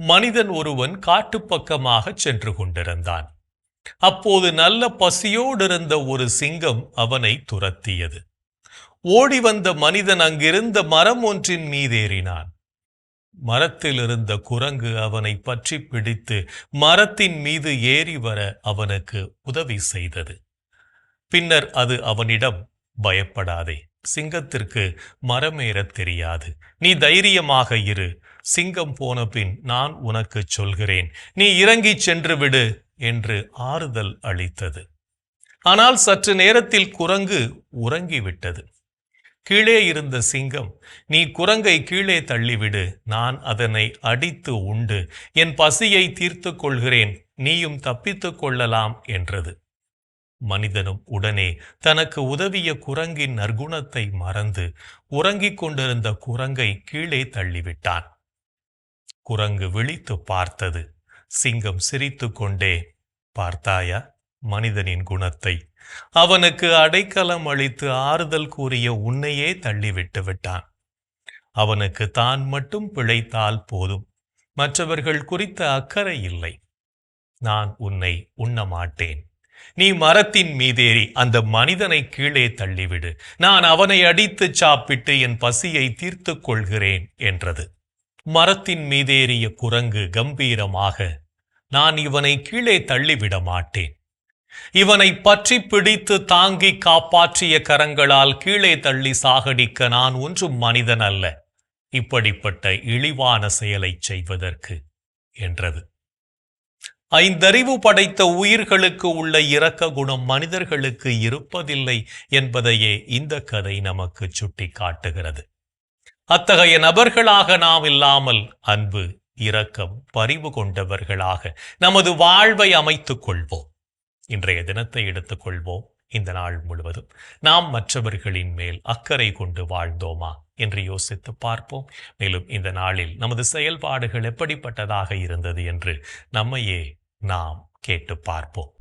மனிதன் ஒருவன் காட்டுப்பக்கமாக சென்று கொண்டிருந்தான் அப்போது நல்ல பசியோடு இருந்த ஒரு சிங்கம் அவனை துரத்தியது. ஓடி வந்த மனிதன் அங்கிருந்த மரம் ஒன்றின் மீதேறினான். மரத்தில் இருந்த குரங்கு அவனை பற்றி பிடித்து மரத்தின் மீது ஏறி வர அவனுக்கு உதவி செய்தது. பின்னர் அது அவனிடம் பயப்படாதே சிங்கத்திற்கு மரமேறத் தெரியாது. நீ தைரியமாக இரு. சிங்கம் போன பின் நான் உனக்கு சொல்கிறேன். நீ இறங்கிச் சென்று விடு என்று ஆறுதல் அளித்தது. ஆனால் சற்று நேரத்தில் குரங்கு உறங்கிவிட்டது. கீழே இருந்த சிங்கம் நீ குரங்கை கீழே தள்ளிவிடு நான் அதனை அடித்து உண்டு. என் பசியை தீர்த்து கொள்கிறேன் நீயும் தப்பித்துக் கொள்ளலாம் என்றது. மனிதனும் உடனே தனக்கு உதவிய குரங்கின் நற்குணத்தை மறந்து உறங்கிக் கொண்டிருந்த குரங்கை கீழே தள்ளிவிட்டான். குரங்கு விழித்து பார்த்தது. சிங்கம் சிரித்துக்கொண்டே பார்த்தாயா மனிதனின் குணத்தை. அவனுக்கு அடைக்கலம் அளித்து ஆறுதல் கூறிய உன்னையே தள்ளிவிட்டு விட்டான். அவனுக்கு தான் மட்டும் பிழைத்தால் போதும். மற்றவர்கள் குறித்த அக்கறை இல்லை. நான் உன்னை உண்ண மாட்டேன் நீ மரத்தின் மீதேறி அந்த மனிதனை கீழே தள்ளிவிடு. நான் அவனை அடித்து சாப்பிட்டு என் பசியை தீர்த்து கொள்கிறேன் என்றது. மரத்தின் மீதேறிய குரங்கு கம்பீரமாக நான் இவனை கீழே தள்ளிவிட மாட்டேன். இவனை பற்றி பிடித்து தாங்கி காப்பாற்றிய கரங்களால் கீழே தள்ளி சாகடிக்க நான் ஒன்றும் மனிதன் அல்ல. இப்படிப்பட்ட இழிவான செயலைச் செய்வதற்கு என்றது. ஐந்தறிவு படைத்த உயிர்களுக்கு உள்ள இரக்க குணம் மனிதர்களுக்கு இருப்பதில்லை என்பதையே இந்த கதை நமக்கு சுட்டி காட்டுகிறது அத்தகைய நபர்களாக நாம் இல்லாமல் அன்பு இரக்கம் பரிவு கொண்டவர்களாக நமது வாழ்வை அமைத்துக் கொள்வோம். இன்றைய தினத்தை எடுத்துக்கொள்வோம் இந்த நாள் முழுவதும் நாம் மற்றவர்களின் மேல் அக்கறை கொண்டு வாழ்ந்தோமா என்று யோசித்து பார்ப்போம். மேலும் இந்த நாளில் நமது செயல்பாடுகள் எப்படிப்பட்டதாக இருந்தது என்று நம்மையே நாம் கேட்டு பார்ப்போம்.